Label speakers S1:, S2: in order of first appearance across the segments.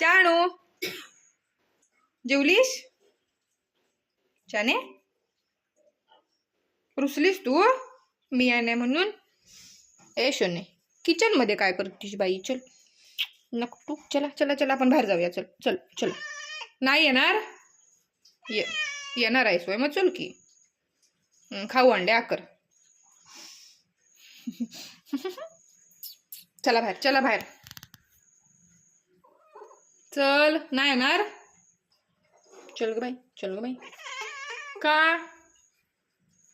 S1: चाणू. जेवलीस? चाने? रुसलीस तू? मी आहे म्हणून. ए शोने किचनमध्ये काय करतीस बाई? चल. नको तू. चला चला चला आपण बाहेर जाऊया. चल चल चल. नाही येणार? ये येणार आहेस होय मग चल की. खाऊ अंडे आकर चला बाहेर चला बाहेर. चल नाही येणार? चल ग बाई चल ग बाई. का?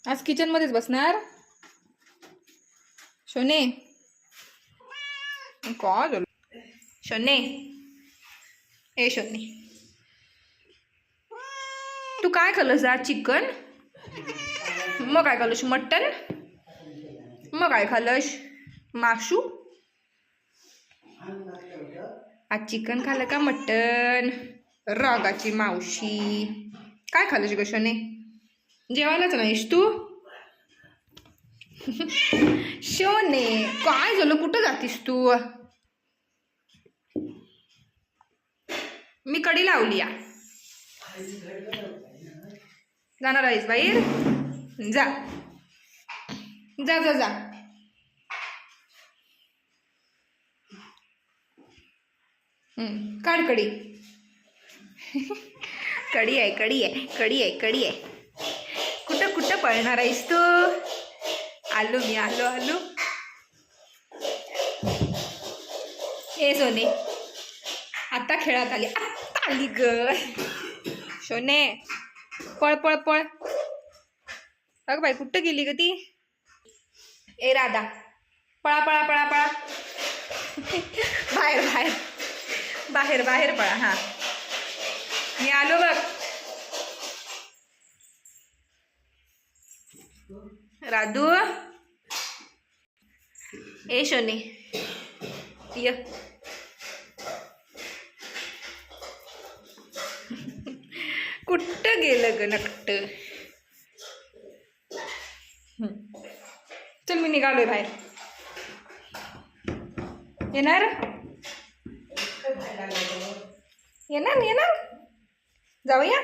S1: आज किचन मध्येच बसणार? शोने. का झालं? शोने. ए शोने. तू काय खाल्लंस आज चिकन? मग काय खाल्लंस मटन? मग काय खाल्लंस माशू? आज चिकन खाल्लं का मटन रागाची मावशी. काय खाल्लं ग शोने? जेवायलाच नाहीस तू? शोने काय झालं? कुठं जातीस तू? मी कडी लावली या जाणार आहेस बाहेर जा. जा जा जा. काढ कडी कडी आहे कडी आहे कडी आहे कडी आहे. कुठं कुठं पळणार आहेस तू? आलो मी आलो आलो. ए सोने आता खेळात आली. आत्ता आली ग. सोने पळ पळ पळ. अगं बाई कुठं गेली ग ती? ए राधा. पळा पळा पळा पळा. बाहेर बाहेर. बाहेर बाहेर पळा हा. मी आलो बघ. राधू ए शोनी. य. कुठं गेलं ग नकट? चल मी निघालोय बाहेर. येणार? येणार येणार जाऊया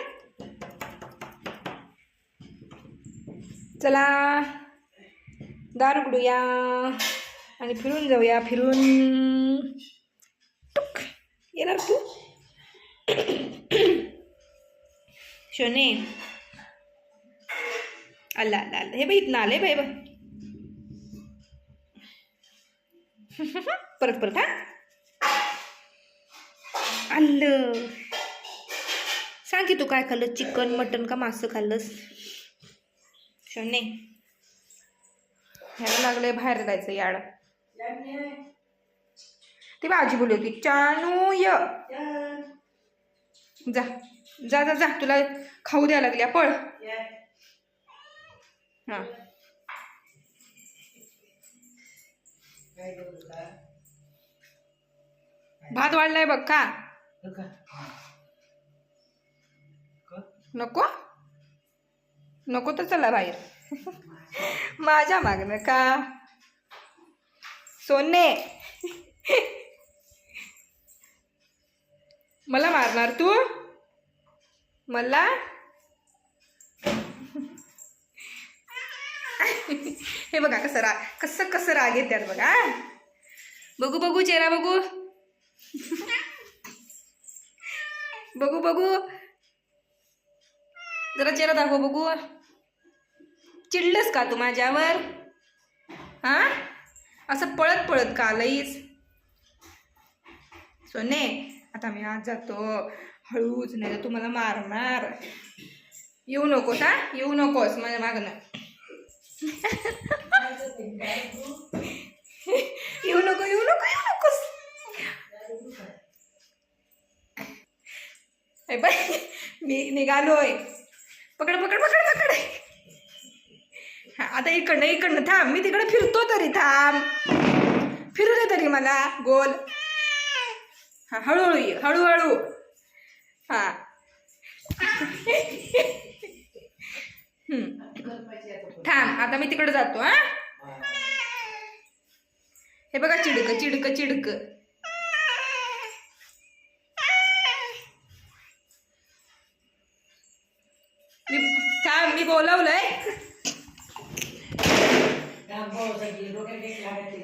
S1: चला दार उघडूया आणि फिरून जाऊया फिरून. येणार तू. शोने. आला आला आला. हे बाई इथनं आले बाई बा परत परत हा. खाल्लं. सांग की तू काय खाल्लं? चिकन मटन का मासं खाल्लंस? शोने ह्याला लागलंय बाहेर जायचं याड. ती भाजी बोलली होती चानू य. जा जा जा जा तुला खाऊ द्यायला लागल्या पळ. हा. भात वाढलाय बघ का नको? नको तर चला बाहेर. माझ्या मागणं का? सोने. मला मारणार तू? मला? हे बघा कसं रा कसं कसं राग येतात बघा. बघू बघू चेहरा बघू. बघू बघू. जरा चेहरा दाखव बघू. चिडलंस का तू माझ्यावर? हा? असं पळत पळत का आलंयस? सोने आता मी आज जातो. हळूच नाही तर तू मला मारणार. येऊ नकोस हा? येऊ नकोस माझ्या मागणं येऊ नको येऊ नको येऊ नकोस. हे बाय मी निघालोय. पकड पकड पकड पकड. हां आता इकडनं इकडनं थांब मी तिकडे फिरतो तरी थांब. फिरू दे तरी मला गोल. हा हळूहळू ये हळूहळू. हा. थांब आता मी तिकडे जातो हा. हे बघा चिडक चिडक चिडक. मी बोलवलंय.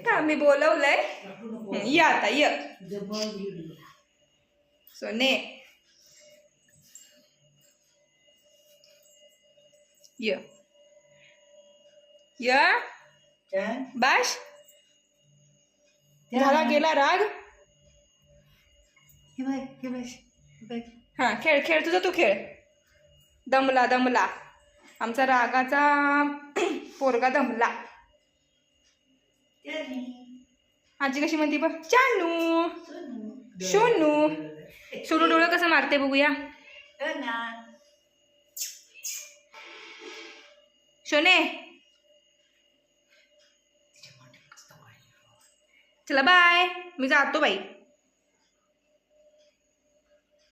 S1: का मी बोलवलंय. ये आता ये. सोने. य. य. बाश. झाला गेला राग? हा खेळ खेळ. तुझा तू खेळ. दमला दमला. आमचा रागाचा पोरगा दमला. आजी कशी म्हणते बघ चानू सोनू. सोनू डोळं कसं मारते बघूया. सोने. चला बाय मी जातो बाई.